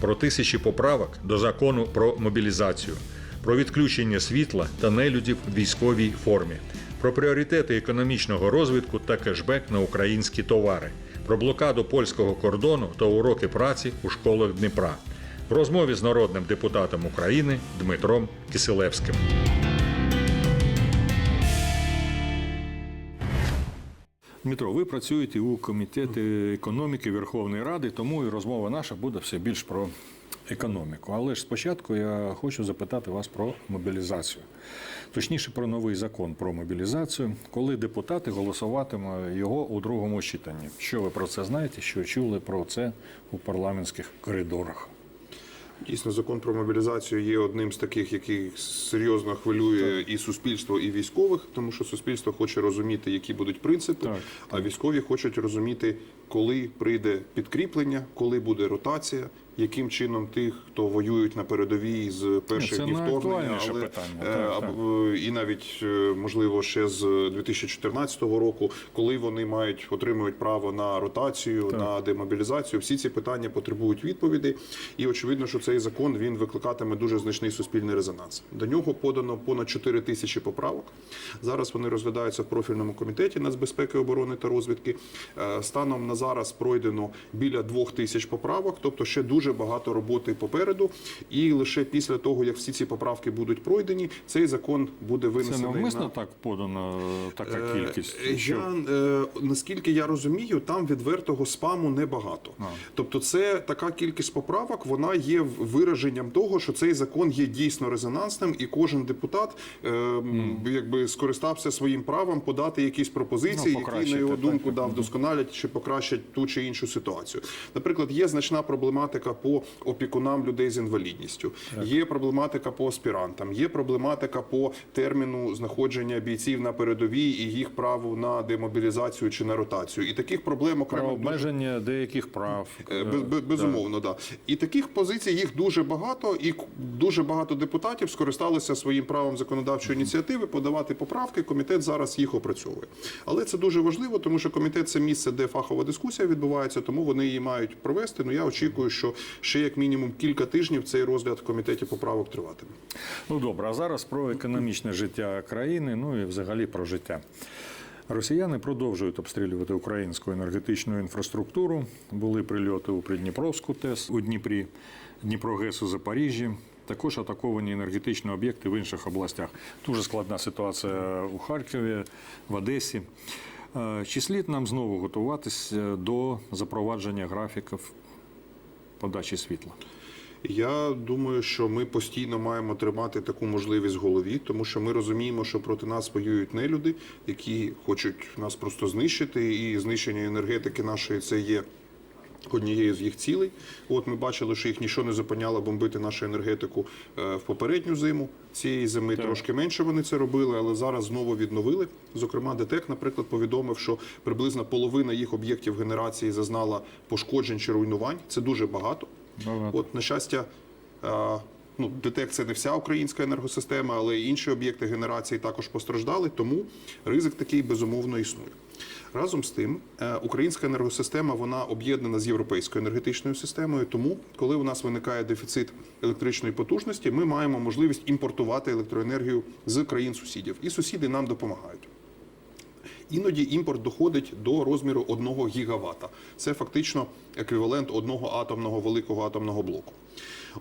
про тисячі поправок до закону про мобілізацію, про відключення світла та нелюдів в військовій формі, про пріоритети економічного розвитку та кешбек на українські товари, про блокаду польського кордону та уроки праці у школах Дніпра. В розмові з народним депутатом України Дмитром Киселевським. Дмитро, ви працюєте у комітеті економіки Верховної Ради, тому і розмова наша буде все більш про економіку. Але ж спочатку я хочу запитати вас про мобілізацію. Точніше, про новий закон про мобілізацію, коли депутати голосуватимуть його у другому читанні. Що ви про це знаєте? Що чули про це у парламентських коридорах? Дійсно, закон про мобілізацію є одним з таких, який серйозно хвилює і суспільство, і військових, тому що суспільство хоче розуміти, які будуть принципи, Так, а військові хочуть розуміти, коли прийде підкріплення, коли буде ротація, яким чином тих, хто воюють на передовій з перших днів вторгнення, але питання, е, так, е, і навіть е, можливо ще з 2014 року, коли вони мають отримують право на ротацію, на демобілізацію. Всі ці питання потребують відповідей. І очевидно, що цей закон він викликатиме дуже значний суспільний резонанс. До нього подано понад 4 тисячі поправок. Зараз вони розглядаються в профільному комітеті нацбезпеки, оборони та розвідки. Станом на зараз пройдено біля двох тисяч поправок, тобто ще дуже багато роботи попереду. І лише після того, як всі ці поправки будуть пройдені, цей закон буде Це винесений навмисно на так подана така Е, кількість. е? Я, е, наскільки я розумію, там відвертого спаму небагато. А. Тобто, це така кількість поправок, вона є вираженням того, що цей закон є дійсно резонансним, і кожен депутат е, м, якби скористався своїм правом подати якісь пропозиції, Ну, які на його так, думку так. да, вдосконалять чи покращать ту чи іншу ситуацію. Наприклад, є значна проблематика по опікунам людей з інвалідністю, є проблематика по аспірантам, є проблематика по терміну знаходження бійців на передовій і їх праву на демобілізацію чи на ротацію. І таких проблем Про окремо дуже обмеження деяких прав. Е, без- без- Безумовно, да. І таких позицій їх дуже багато, і дуже багато депутатів скористалися своїм правом законодавчої ініціативи подавати поправки. Комітет зараз їх опрацьовує. Але це дуже важливо, тому що комітет це місце, де фахова дискусія відбувається, тому вони її мають провести. Ну я очікую, що ще як мінімум кілька тижнів цей розгляд в комітеті поправок триватиме. Ну добре, а зараз про економічне життя країни, ну і взагалі про життя. Росіяни продовжують обстрілювати українську енергетичну інфраструктуру. Були прильоти у Придніпровську ТЕС у Дніпрі, Дніпрогес у Запоріжжі. Також атаковані енергетичні об'єкти в інших областях. Дуже складна ситуація у Харкові, в Одесі. Е, Чи слід нам знову готуватися до запровадження графіків подачі світла? Я думаю, що ми постійно маємо тримати таку можливість в голові, тому що ми розуміємо, що проти нас воюють не люди, які хочуть нас просто знищити, і знищення енергетики нашої це є. Однією з їх цілей, от ми бачили, що їх нічого не зупиняло бомбити нашу енергетику е, в попередню зиму. Цієї зими трошки менше вони це робили, але зараз знову відновили. Зокрема, ДТЕК, наприклад, повідомив, що приблизно половина їх об'єктів генерації зазнала пошкоджень чи руйнувань. Це дуже багато. Багато. От, на щастя, е, ну, ДТЕК це не вся українська енергосистема, але й інші об'єкти генерації також постраждали, тому ризик такий безумовно існує. Разом з тим, е, українська енергосистема вона об'єднана з європейською енергетичною системою. Тому, коли у нас виникає дефіцит електричної потужності, ми маємо можливість імпортувати електроенергію з країн сусідів, і сусіди нам допомагають. Іноді імпорт доходить до розміру 1 гігавата. Це фактично еквівалент одного атомного великого атомного блоку.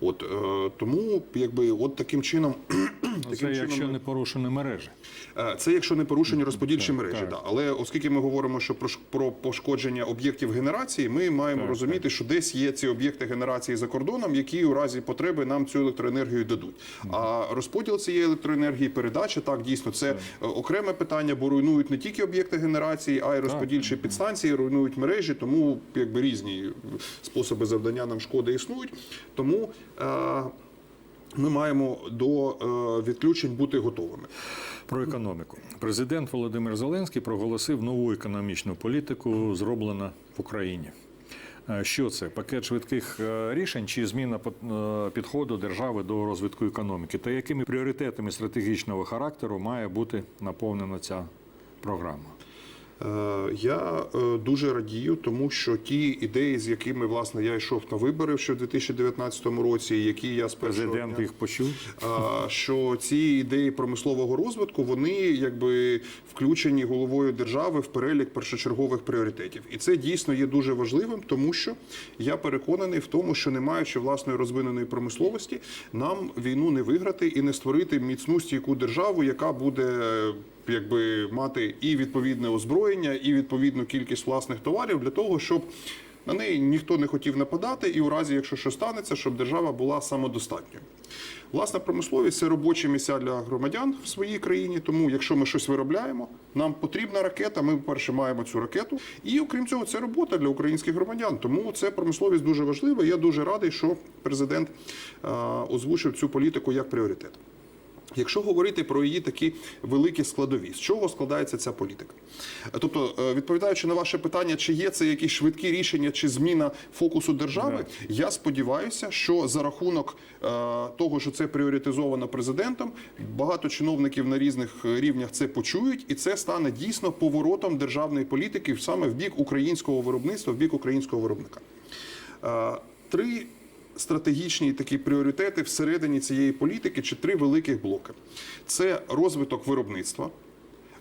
От е, тому, якби от таким чином, Це таким якщо чином не порушені мережі. Е, Це якщо не порушені розподільчі Так, мережі, так. да. але оскільки ми говоримо, що про, про пошкодження об'єктів генерації, ми маємо Так, розуміти, що десь є ці об'єкти генерації за кордоном, які у разі потреби нам цю електроенергію дадуть. А розподіл цієї електроенергії, передача, так дійсно, це е, окреме питання, бо руйнують не тільки об'єкти генерації, а й розподільчі підстанції, руйнують мережі, тому якби різні способи завдання нам шкоди існують. Тому е, ми маємо до е, відключень бути готовими. Про економіку. Президент Володимир Зеленський проголосив нову економічну політику, зроблена в Україні. Е, Що це? Пакет швидких рішень чи зміна підходу держави до розвитку економіки? Та якими пріоритетами стратегічного характеру має бути наповнена ця програма? Е, Я е, дуже радію, тому що ті ідеї, з якими власне я йшов на вибори ще в 2019 році, які я з першого Президент дня- їх почув. що ці ідеї промислового розвитку вони якби включені головою держави в перелік першочергових пріоритетів, і це дійсно є дуже важливим, тому що я переконаний в тому, що не маючи власної розвиненої промисловості, нам війну не виграти і не створити міцну стійку державу, яка буде. Якби мати і відповідне озброєння, і відповідну кількість власних товарів для того, щоб на неї ніхто не хотів нападати, і у разі, якщо що станеться, щоб держава була самодостатньою. Власна промисловість це робочі місця для громадян в своїй країні. Тому, якщо ми щось виробляємо, нам потрібна ракета. Ми перше маємо цю ракету. І окрім цього, це робота для українських громадян. Тому це промисловість дуже важлива. Я дуже радий, що президент озвучив цю політику як пріоритет. Якщо говорити про її такі великі складові, з чого складається ця політика? Тобто, е, відповідаючи на ваше питання, чи є це якісь швидкі рішення, чи зміна фокусу держави, я сподіваюся, що за рахунок е, того, що це пріоритизовано президентом, багато чиновників на різних е, рівнях це почують, і це стане дійсно поворотом державної політики саме в бік українського виробництва, в бік українського виробника. Три стратегічні такі пріоритети всередині цієї політики чи три великих блоки: це розвиток виробництва,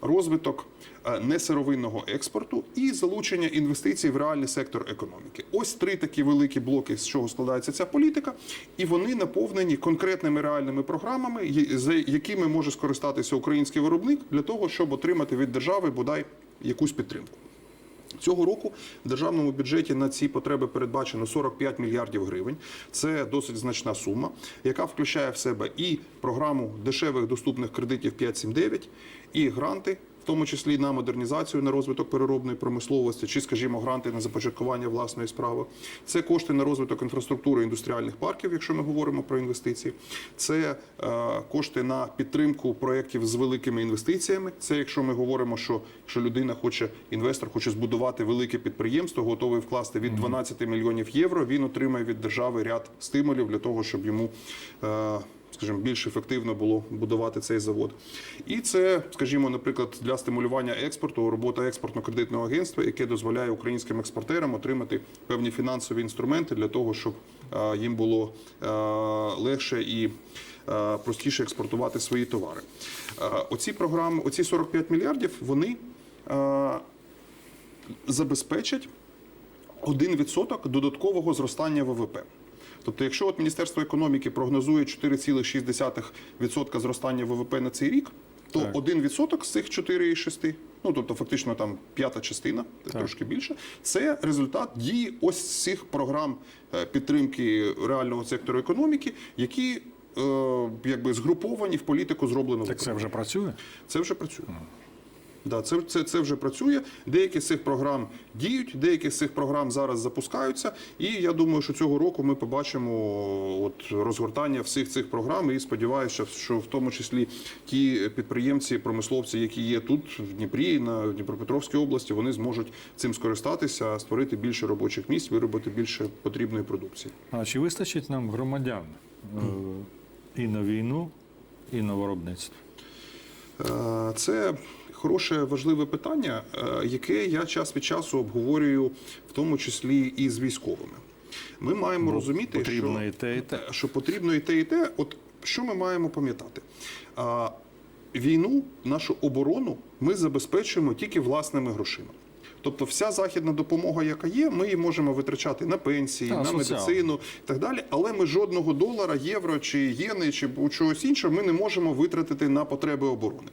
розвиток е, несировинного експорту і залучення інвестицій в реальний сектор економіки. Ось три такі великі блоки, з чого складається ця політика, і вони наповнені конкретними реальними програмами, за якими може скористатися український виробник для того, щоб отримати від держави бодай якусь підтримку. Цього року в державному бюджеті на ці потреби передбачено 45 мільярдів гривень. Це досить значна сума, яка включає в себе і програму дешевих доступних кредитів 579, і гранти. В тому числі на модернізацію, на розвиток переробної промисловості, чи, скажімо, гранти на започаткування власної справи. Це кошти на розвиток інфраструктури індустріальних парків, якщо ми говоримо про інвестиції. Це е, кошти на підтримку проєктів з великими інвестиціями. Це якщо ми говоримо, що, що людина хоче, інвестор хоче збудувати велике підприємство, готовий вкласти від 12 мільйонів євро. Він отримає від держави ряд стимулів для того, щоб йому. Скажімо, більш ефективно було будувати цей завод, і це, скажімо, наприклад, для стимулювання експорту, робота експортно-кредитного агентства, яке дозволяє українським експортерам отримати певні фінансові інструменти для того, щоб е, їм було е, легше і е, простіше експортувати свої товари. Оці програми, оці 45 мільярдів, вони забезпечать 1% додаткового зростання ВВП. Тобто, якщо от Міністерство економіки прогнозує 4,6% зростання ВВП на цей рік, то Так. 1% з цих 4,6%, ну тобто фактично там п'ята частина, трошки більше, це результат дії ось цих програм е, підтримки реального сектору економіки, які е, якби згруповані в політику зроблено Так це вже працює. це вже працює. Да, це, це, це вже працює. Деякі з цих програм діють, деякі з цих програм зараз запускаються. І я думаю, що цього року ми побачимо от розгортання всіх цих програм. І сподіваюся, що в тому числі ті підприємці, промисловці, які є тут, в Дніпрі, на Дніпропетровській області, вони зможуть цим скористатися, створити більше робочих місць, виробити більше потрібної продукції. А чи вистачить нам громадян е, і на війну, і на виробництво? Е, Це хороше важливе питання, е, яке я час від часу обговорюю, в тому числі і з військовими. Ми маємо розуміти, потрібно що, і те, і те. що потрібно і те, і те. От що ми маємо пам'ятати? Війну, нашу оборону ми забезпечуємо тільки власними грошима. Тобто, вся західна допомога, яка є, ми її можемо витрачати на пенсії, Та, на соціал. медицину і так далі. Але ми жодного долара, євро чи єни, чи чогось іншого ми не можемо витратити на потреби оборони.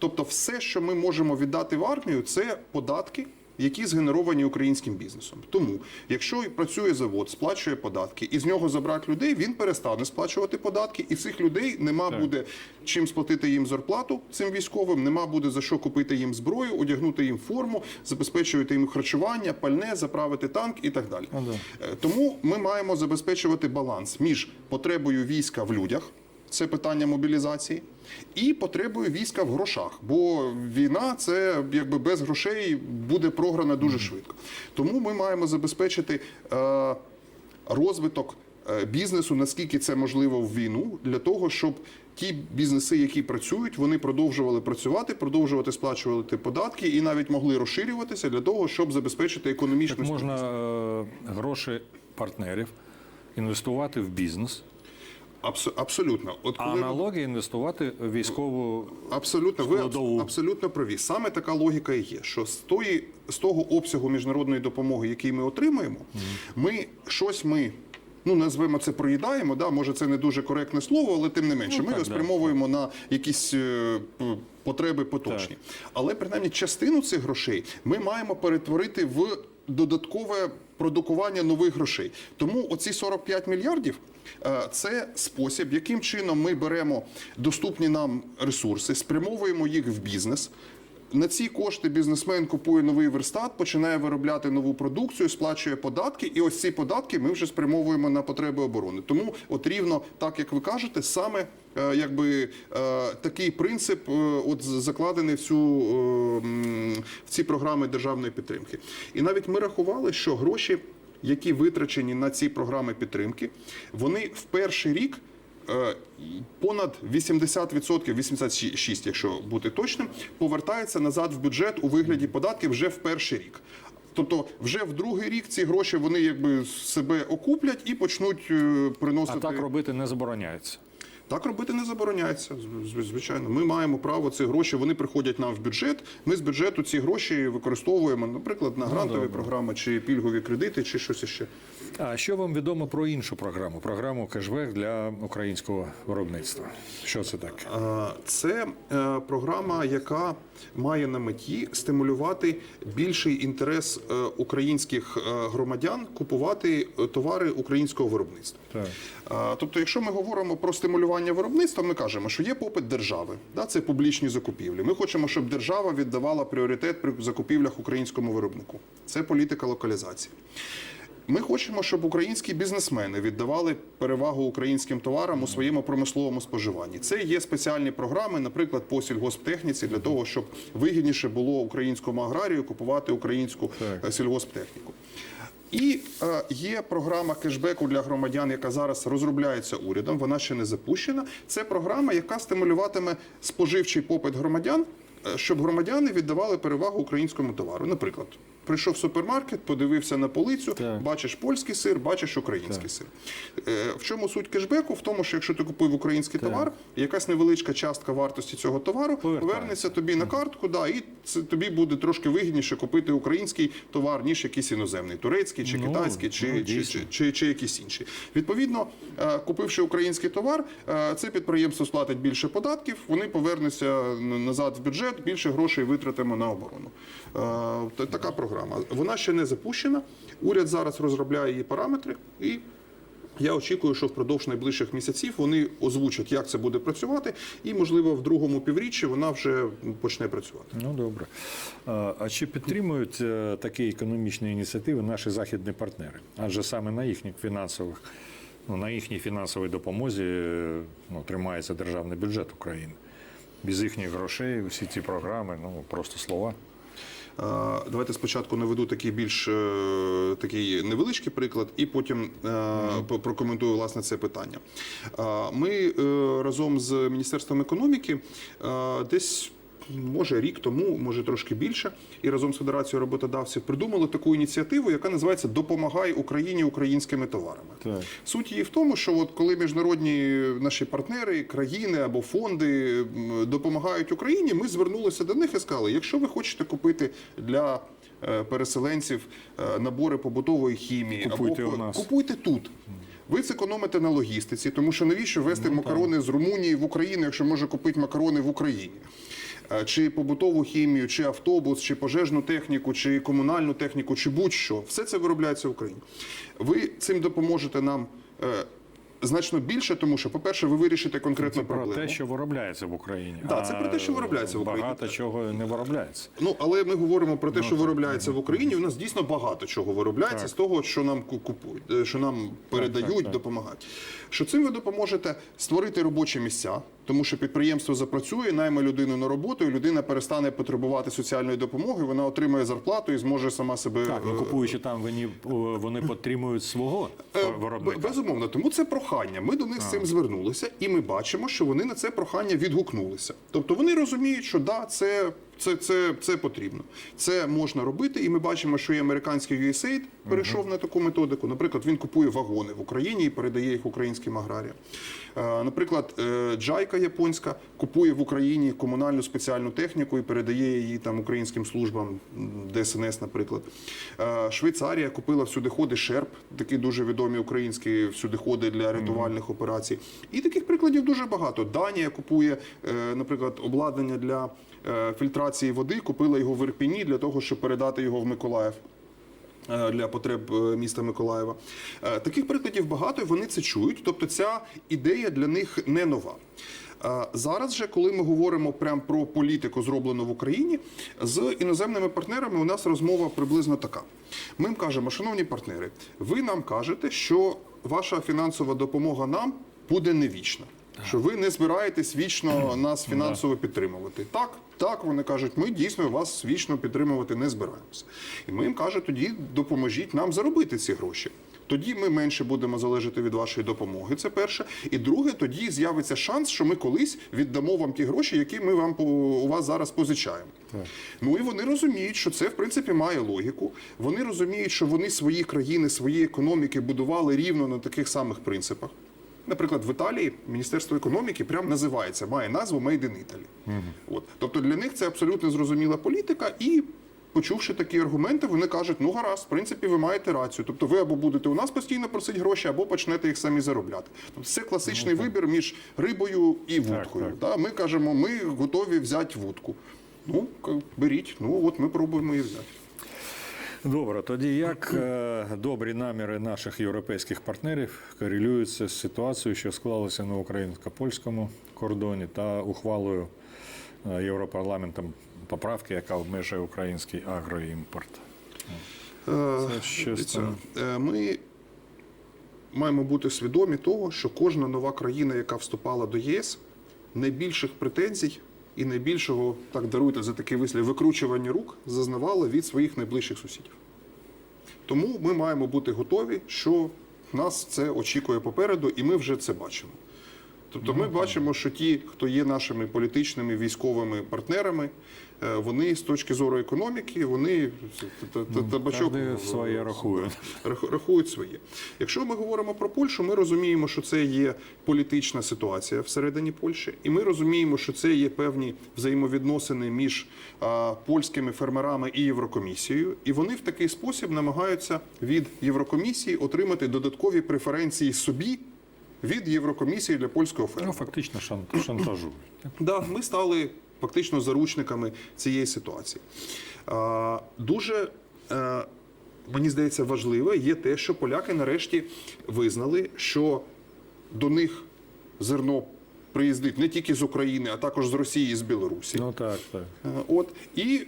Тобто, все, що ми можемо віддати в армію, це податки. Які згенеровані українським бізнесом. Тому, якщо працює завод, сплачує податки, і з нього забрати людей, він перестане сплачувати податки, і цих людей нема Так. буде чим сплатити їм зарплату цим військовим, нема буде за що купити їм зброю, одягнути їм форму, забезпечувати їм харчування, пальне, заправити танк і так далі. Ну, Е, Тому ми маємо забезпечувати баланс між потребою війська в людях. Це питання мобілізації і потребою війська в грошах, бо війна це якби без грошей буде програна дуже швидко. Тому ми маємо забезпечити е, розвиток е, бізнесу, наскільки це можливо в війну, для того, щоб ті бізнеси, які працюють, вони продовжували працювати, продовжувати сплачувати податки і навіть могли розширюватися для того, щоб забезпечити економічну Так можна е, гроші партнерів інвестувати в бізнес, Абсо- абсолютно. От коли налоги інвестувати в військову. Абсолютно, ви абсолютно праві. Саме така логіка і є, що з тої з того обсягу міжнародної допомоги, який ми отримуємо, ми щось ми. Ну, назвемо це проїдаємо, да, може це не дуже коректне слово, але тим не менше, Ну, ми так, його да. спрямовуємо на якісь е, потреби поточні. Але принаймні частину цих грошей ми маємо перетворити в додаткове продукування нових грошей. Тому оці 45 мільярдів е, це спосіб, яким чином ми беремо доступні нам ресурси, спрямовуємо їх в бізнес. На ці кошти бізнесмен купує новий верстат, починає виробляти нову продукцію, сплачує податки, і ось ці податки ми вже спрямовуємо на потреби оборони. Тому, от рівно так як ви кажете, саме якби е, такий принцип е, от закладений в цю е, в ці програми державної підтримки. І навіть ми рахували, що гроші, які витрачені на ці програми підтримки, вони в перший рік. Е, Понад 80%, 86%, якщо бути точним, повертається назад в бюджет у вигляді податків вже в перший рік. Тобто, вже в другий рік ці гроші вони якби себе окуплять і почнуть е, А приносити. так робити не забороняється. Так робити не забороняється. Звичайно, ми маємо право ці гроші. Вони приходять нам в бюджет. Ми з бюджету ці гроші використовуємо, наприклад, на грантові добре. програми чи пільгові кредити, чи щось іще. А що вам відомо про іншу програму? Програму кешбек для українського виробництва. Що це таке? Це е, програма, яка має на меті стимулювати більший інтерес е, українських е, громадян купувати товари українського виробництва. Так. Тобто, якщо ми говоримо про стимулювання виробництва, ми кажемо, що є попит держави, да, це публічні закупівлі. Ми хочемо, щоб держава віддавала пріоритет при закупівлях українському виробнику. Це політика локалізації. Ми хочемо, щоб українські бізнесмени віддавали перевагу українським товарам у своєму промисловому споживанні. Це є спеціальні програми, наприклад, по сільгосптехніці, для того, щоб вигідніше було українському аграрію купувати українську е, сільгосптехніку. І е, є програма кешбеку для громадян, яка зараз розробляється урядом. Вона ще не запущена. Це програма, яка стимулюватиме споживчий попит громадян, е, щоб громадяни віддавали перевагу українському товару. Наприклад, прийшов в супермаркет, подивився на полицю, Так. бачиш польський сир, бачиш український сир. Е, В чому суть кешбеку? В тому, що якщо ти купив український товар, якась невеличка частка вартості цього товару повернеться тобі на картку, да, і це тобі буде трошки вигідніше купити український товар, ніж якийсь іноземний, турецький чи Ну, китайський, чи, ну, чи, чи, чи, чи якісь інші. Відповідно, е, купивши український товар, е, це підприємство сплатить більше податків, вони повернуться назад в бюджет, більше грошей витратимо на оборону. Е, Така програма. Вона ще не запущена. Уряд зараз розробляє її параметри і. Я очікую, що впродовж найближчих місяців вони озвучать, як це буде працювати, і можливо в другому півріччі вона вже почне працювати. Ну добре. А чи підтримують е, такі економічні ініціативи наші західні партнери? Адже саме на їхніх фінансових, ну на їхній фінансовій допомозі е, ну, тримається державний бюджет України. Без їхніх грошей усі ці програми, ну просто слова. Давайте спочатку наведу такий більш е, такий невеличкий приклад, і потім е, прокоментую власне це питання. Ми е, разом з Міністерством економіки десь. Може рік тому, може трошки більше, і разом з Федерацією роботодавців придумали таку ініціативу, яка називається Допомагай Україні українськими товарами. Так. Суть її в тому, що от коли міжнародні наші партнери, країни або фонди допомагають Україні, ми звернулися до них і сказали: якщо ви хочете купити для е, переселенців е, набори побутової хімії, Купуйте або у нас. купуйте тут. Ви зекономите на логістиці, тому що навіщо вести макарони з Румунії в Україну, якщо може купити макарони в Україні? Чи побутову хімію, чи автобус, чи пожежну техніку, чи комунальну техніку, чи будь-що, все це виробляється в Україні. Ви цим допоможете нам е, значно більше, тому що, по-перше, ви вирішите конкретну Це про проблему. те, що виробляється в Україні. Да, це про те, що виробляється в Україні. Багато чого не виробляється. Ну, але ми говоримо про те, що виробляється в Україні. У нас дійсно багато чого виробляється з того, що нам ку- купують, е, що нам передають, так, так. допомагають. Що цим ви допоможете створити робочі місця, тому що підприємство запрацює, найме людину на роботу, і людина перестане потребувати соціальної допомоги. Вона отримає зарплату і зможе сама себе Так, ну е, купуючи там, вони, вони підтримують свого Е, виробника. Безумовно, тому це прохання. Ми до них з цим звернулися, і ми бачимо, що вони на це прохання відгукнулися. Тобто вони розуміють, що да, це. Це, це, це потрібно. Це можна робити, і ми бачимо, що і американський USAID перейшов на таку методику. Наприклад, він купує вагони в Україні і передає їх українським аграріям. Е, Наприклад, е, Джайка японська купує в Україні комунальну спеціальну техніку і передає її там українським службам, ДСНС, наприклад. Е, Швейцарія купила всюдиходи Шерп, такі дуже відомі українські всюдиходи для рятувальних операцій. І таких прикладів дуже багато. Данія купує, наприклад, обладнання для фільтрації води, купила його в Ірпіні для того, щоб передати його в Миколаїв. е, Для потреб е, міста Миколаєва Е, таких прикладів багато, і вони це чують. Тобто, ця ідея для них не нова. Е, Зараз же, коли ми говоримо прямо про політику, зроблену в Україні, з іноземними партнерами у нас розмова приблизно така. Ми їм кажемо, шановні партнери, ви нам кажете, що ваша фінансова допомога нам буде не вічна. Що ви не збираєтесь вічно нас фінансово підтримувати. Так, так, вони кажуть, ми дійсно вас вічно підтримувати не збираємося. І ми їм кажемо, тоді допоможіть нам заробити ці гроші. Тоді ми менше будемо залежати від вашої допомоги. Це перше. І друге, тоді з'явиться шанс, що ми колись віддамо вам ті гроші, які ми вам по- у вас зараз позичаємо. Ну і вони розуміють, що це в принципі має логіку. Вони розуміють, що вони свої країни, свої економіки будували рівно на таких самих принципах. Наприклад, в Італії Міністерство економіки прямо називається, має назву Made in Italy. От. Тобто для них це абсолютно зрозуміла політика, і почувши такі аргументи, вони кажуть: ну гаразд, в принципі, ви маєте рацію. Тобто ви або будете у нас постійно просити гроші, або почнете їх самі заробляти. Тобто це класичний вибір між рибою і вудкою. так. Да? Ми кажемо, ми готові взяти вудку. Ну, беріть, ну от ми пробуємо її взяти. Добре, тоді як е, добрі наміри наших європейських партнерів корелюються з ситуацією, що склалася на українсько-польському кордоні та ухвалою е, Європарламентом поправки, яка обмежує український агроімпорт. Це щось там. е, Ми маємо бути свідомі того, що кожна нова країна, яка вступала до ЄС, найбільших претензій і найбільшого, так даруйте за такий вислів, викручування рук зазнавали від своїх найближчих сусідів. Тому ми маємо бути готові, що нас це очікує попереду, і ми вже це бачимо. Тобто ми бачимо, що ті, хто є нашими політичними військовими партнерами, е, вони з точки зору економіки, вони та- та- табачок своє рахує. рах- рахують своє. Якщо ми говоримо про Польщу, ми розуміємо, що це є політична ситуація всередині Польщі, і ми розуміємо, що це є певні взаємовідносини між а, польськими фермерами і Єврокомісією, і вони в такий спосіб намагаються від Єврокомісії отримати додаткові преференції собі від Єврокомісії для польського Ну, фактично шан- шантажують. Да, ми стали фактично заручниками цієї ситуації. А, Дуже е, мені здається важливе є те, що поляки нарешті визнали, що до них зерно приїздить не тільки з України, а також з Росії і з Білорусі. Ну так, так. Е, От і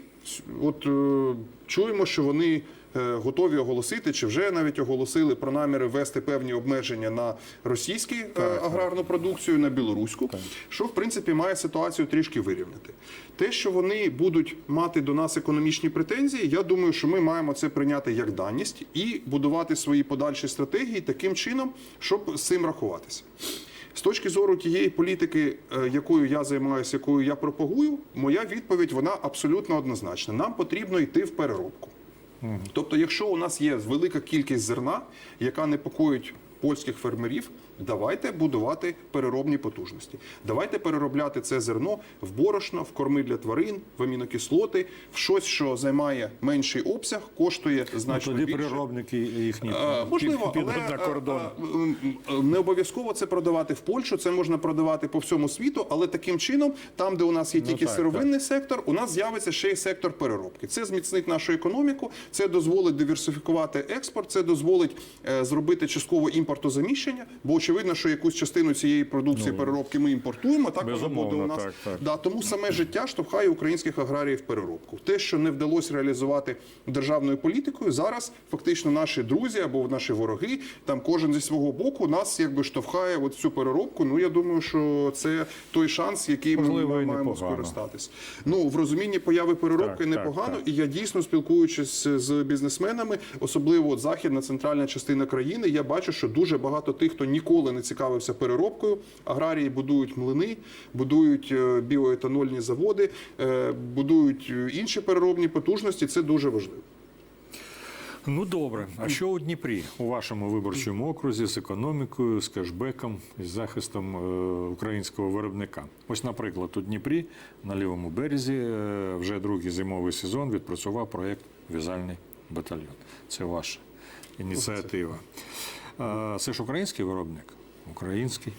от е, чуємо, що вони готові оголосити, чи вже навіть оголосили про наміри ввести певні обмеження на російську е, аграрну продукцію, на білоруську, що в принципі має ситуацію трішки вирівняти. Те, що вони будуть мати до нас економічні претензії, я думаю, що ми маємо це прийняти як даність і будувати свої подальші стратегії таким чином, щоб з цим рахуватися. З точки зору тієї політики, е, якою я займаюся, якою я пропагую, моя відповідь вона абсолютно однозначна. Нам потрібно йти в переробку. Тобто, якщо у нас є велика кількість зерна, яка непокоїть польських фермерів, давайте будувати переробні потужності. Давайте переробляти це зерно в борошно, в корми для тварин, в амінокислоти, в щось, що займає менший обсяг, коштує Ну, значно тоді більше. переробники їхні Е, Можливо, але на кордон. е, е, не обов'язково це продавати в Польщу, це можна продавати по всьому світу, але таким чином, там, де у нас є тільки Ну, так, сировинний сектор, у нас з'явиться ще й сектор переробки. Це зміцнить нашу економіку, це дозволить диверсифікувати експорт, це дозволить е, зробити частково імпортозаміщення, бо очевидно, що якусь частину цієї продукції переробки ми імпортуємо. Так воно буде Ну, у нас. так, так. Да, тому саме життя штовхає українських аграріїв переробку. Те, що не вдалося реалізувати державною політикою, зараз фактично наші друзі або наші вороги, там кожен зі свого боку нас якби штовхає от в цю переробку. Ну я думаю, що це той шанс, який ми, Можливо, ми маємо скористатись. Ну в розумінні появи переробки Так, так, непогано, так. і я дійсно спілкуючись з бізнесменами, особливо от західна центральна частина країни, я бачу, що дуже багато тих, хто ніколи не цікавився переробкою. Аграрії будують млини, будують е, біоетанольні заводи, е, будують е, інші переробні потужності. Це дуже важливо. Ну добре. А що у Дніпрі у вашому виборчому окрузі з економікою, з кешбеком, з захистом українського виробника? Ось, наприклад, у Дніпрі на лівому березі вже другий зимовий сезон відпрацював проєкт В'язальний батальйон. Це ваша ініціатива. Це ж український виробник? Український.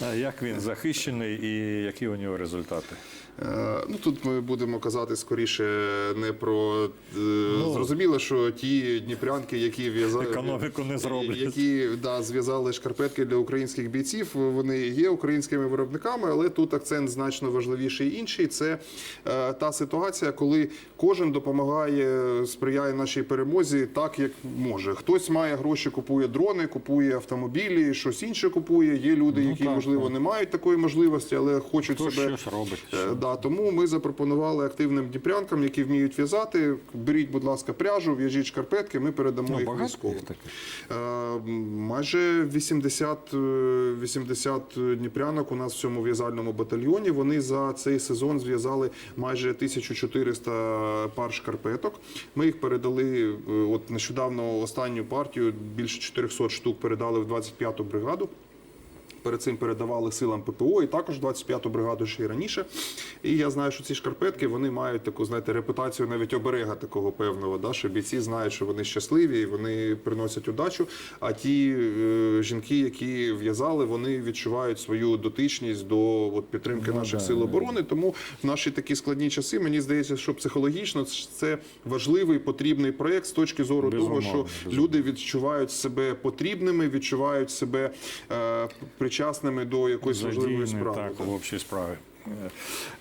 Як він захищений і які у нього результати? Е, Ну тут ми будемо казати скоріше не про е, зрозуміло, що ті дніпрянки, які в'язали Економіку не зроблять. які да, зв'язали шкарпетки для українських бійців. Вони є українськими виробниками, але тут акцент значно важливіший інший. Це е, та ситуація, коли кожен допомагає, сприяє нашій перемозі так, як може. Хтось має гроші, купує дрони, купує автомобілі, щось інше купує. Є люди, Ну, які так, можливо так. не мають такої можливості, але хочуть Хто себе щось робить? Е, Да, тому ми запропонували активним дніпрянкам, які вміють в'язати. Беріть, будь ласка, пряжу, в'яжіть шкарпетки. Ми передамо Ну, їх військовим. Е, Майже 80, е, 80 дніпрянок у нас в цьому в'язальному батальйоні. Вони за цей сезон зв'язали майже 1400 пар шкарпеток. Ми їх передали е, от нещодавно останню партію, більше 400 штук передали в 25-ту бригаду. Перед цим передавали силам ППО і також 25-ту бригаду ще й раніше. І я знаю, що ці шкарпетки вони мають таку, знаєте, репутацію навіть оберега такого певного, да, що бійці знають, що вони щасливі, і вони приносять удачу. А ті е, жінки, які в'язали, вони відчувають свою дотичність до от, підтримки наших да, сил оборони. Тому в наші такі складні часи мені здається, що психологічно це важливий потрібний проєкт з точки зору того, що безумовно. люди відчувають себе потрібними, відчувають себе е, причасними до якоїсь важливої справи. Так, в общій справі.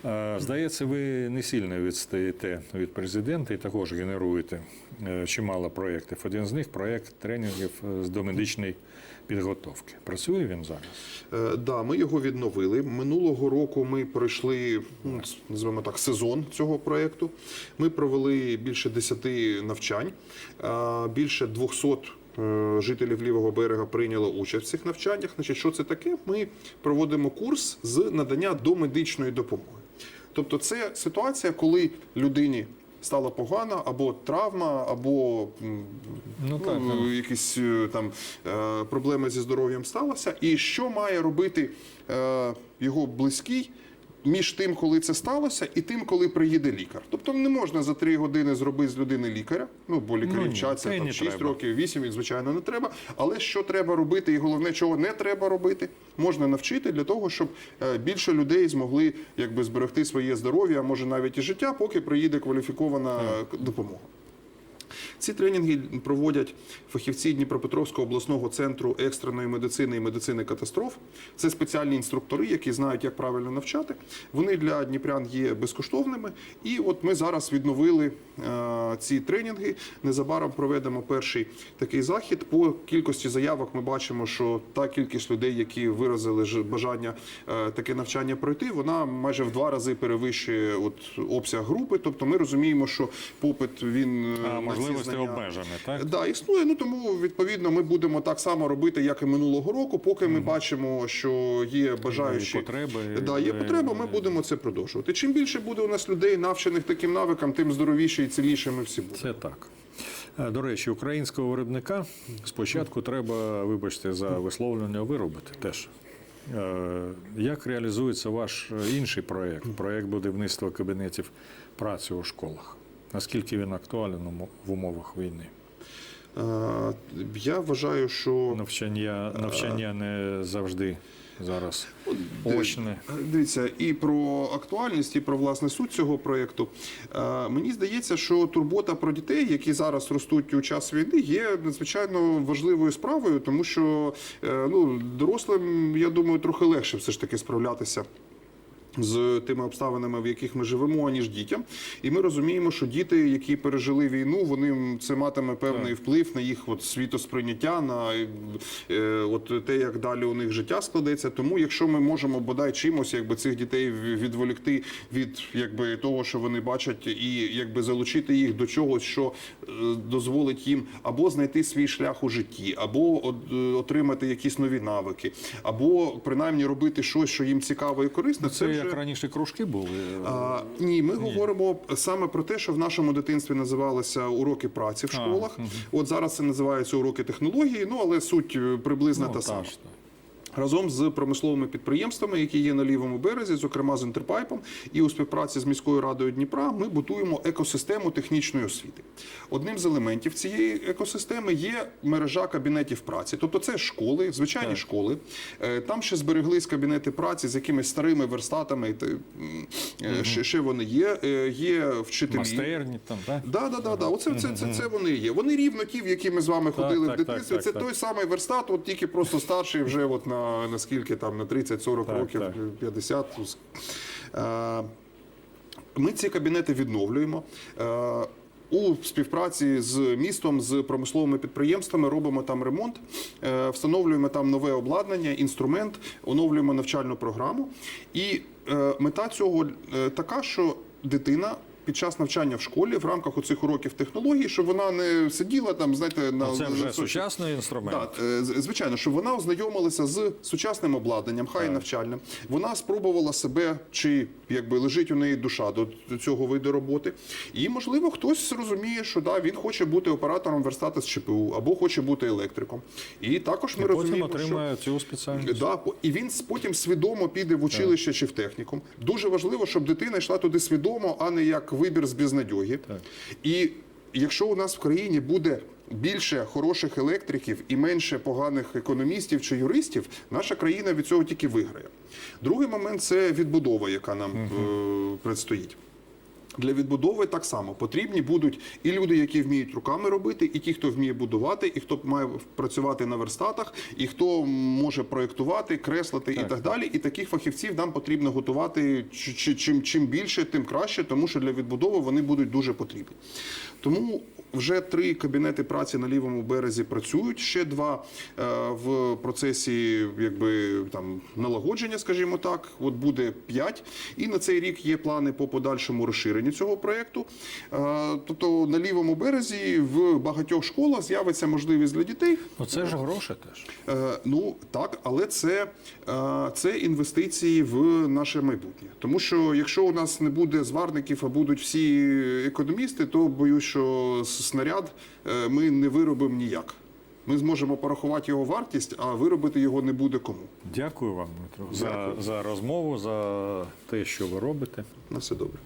Е, е, Здається, ви не сильно відстаєте від президента і також генеруєте е, чимало проєктів. Один з них проєкт тренінгів з домедичної підготовки. Працює він зараз? Е, Да, ми його відновили. Минулого року ми пройшли, ну, називаємо так, сезон цього проєкту. Ми провели більше 10 навчань, більше 200 е, жителів лівого берега прийняло участь в цих навчаннях. Значить, що це таке? Ми проводимо курс з надання домедичної допомоги. Тобто, це ситуація, коли людині стало погано, або травма, або Ну, так, ну, якісь е, там е, проблеми зі здоров'ям сталося. І що має робити е, його близький між тим, коли це сталося, і тим, коли приїде лікар? Тобто не можна за три години зробити з людини лікаря. Ну бо лікарі Ну, вчаться там не 6 треба. років, 8, і звичайно не треба. Але що треба робити, і головне, чого не треба робити, можна навчити для того, щоб е, більше людей змогли якби зберегти своє здоров'я, а може навіть і життя, поки приїде кваліфікована е, допомога. Ці тренінги проводять фахівці Дніпропетровського обласного центру екстреної медицини і медицини катастроф. Це спеціальні інструктори, які знають, як правильно навчати. Вони для дніпрян є безкоштовними. І от ми зараз відновили е, ці тренінги. Незабаром проведемо перший такий захід. По кількості заявок ми бачимо, що та кількість людей, які виразили бажання е, таке навчання пройти, вона майже в два рази перевищує от обсяг групи. Тобто ми розуміємо, що попит він е, Можливості обмежені, так? Да, існує. Ну тому відповідно ми будемо так само робити, як і минулого року. Поки ми бачимо, що є бажаючі потреби, да, є потреба. Ми будемо це продовжувати. Чим більше буде у нас людей, навчених таким навикам, тим здоровіше і ціліше ми всі будемо. Це так. Е, До речі, українського виробника спочатку треба, вибачте, за висловлення виробити теж. Е, Як реалізується ваш е, інший проєкт? Проєкт будівництва кабінетів праці у школах. Наскільки він актуален в умовах війни? Я вважаю, що Навчання, навчання не завжди зараз очне. Дивіться, і про актуальність, і про власне суть цього проєкту. Мені здається, що турбота про дітей, які зараз ростуть у час війни, є надзвичайно важливою справою, тому що е, ну, дорослим, я думаю, трохи легше все ж таки справлятися. З тими обставинами, в яких ми живемо, аніж дітям, і ми розуміємо, що діти, які пережили війну, вони це матиме певний вплив на їх от світосприйняття, на е, от те, як далі у них життя складеться. Тому, якщо ми можемо бодай чимось, якби цих дітей відволікти від якби того, що вони бачать, і якби залучити їх до чогось, що е, дозволить їм або знайти свій шлях у житті, або от- е, отримати якісь нові навики, або принаймні робити щось, що їм цікаво і корисно. Це вже- як раніше кружки були. а, ні, ми говоримо саме про те, що в нашому дитинстві називалися уроки праці в школах. От зараз це називається уроки технології. Ну але суть е, приблизно Ну, та та сама. то. Разом з промисловими підприємствами, які є на лівому березі, зокрема з Інтерпайпом, і у співпраці з міською радою Дніпра, ми будуємо екосистему технічної освіти. Одним з елементів цієї екосистеми є мережа кабінетів праці, тобто це школи, звичайні Так. школи. Е, Там ще збереглись кабінети праці з якимись старими верстатами. е, Ще, ще вони є. Е, Є вчителі. Майстерні там, так? Да, да, да, да. Оце це, це, це вони є. Вони рівно ті, в які ми з вами ходили так, в дитинстві. так, це так, той самий верстат, от тільки просто старший вже от на, на скільки там, на 30-40 Так, років, так. 50. Е, Ми ці кабінети відновлюємо. Е, У співпраці з містом, з промисловими підприємствами робимо там ремонт, е, встановлюємо там нове обладнання, інструмент, оновлюємо навчальну програму. І мета цього така, що дитина під час навчання в школі в рамках оцих уроків технологій, щоб вона не сиділа там, знаєте, на Це вже соці- сучасний інструмент. так, е, звичайно, щоб вона ознайомилася з сучасним обладнанням, хай і навчальним. Вона спробувала себе, чи якби лежить у неї душа до цього виду роботи. І можливо, хтось розуміє, що да, він хоче бути оператором верстата з ЧПУ або хоче бути електриком. І також ми І потім розуміємо, що отримає цю спеціальність. Да, і він потім свідомо піде в училище чи в технікум. Дуже важливо, щоб дитина йшла туди свідомо, а не як вибір з безнадьоги. І якщо у нас в країні буде більше хороших електриків і менше поганих економістів чи юристів, наша країна від цього тільки виграє. Другий момент це відбудова, яка нам е, предстоїть. Для відбудови так само потрібні будуть і люди, які вміють руками робити, і ті, хто вміє будувати, і хто має працювати на верстатах, і хто може проєктувати, креслити і так далі. І таких фахівців нам потрібно готувати чи- чи- чим, чим більше, тим краще, тому що для відбудови вони будуть дуже потрібні. Тому вже три кабінети праці на лівому березі працюють. Ще два е, в процесі якби там налагодження, скажімо так. От буде п'ять. І на цей рік є плани по подальшому розширенню цього проєкту. Е, тобто на лівому березі в багатьох школах з'явиться можливість для дітей Ну це ж гроші теж. Е, Ну так, але це, це інвестиції в наше майбутнє. Тому що якщо у нас не буде зварників, а будуть всі економісти, то боюсь, що снаряд е, ми не виробимо ніяк. Ми зможемо порахувати його вартість, а виробити його не буде кому. Дякую вам, Дмитро, за, за розмову, за те, що ви робите. На все добре.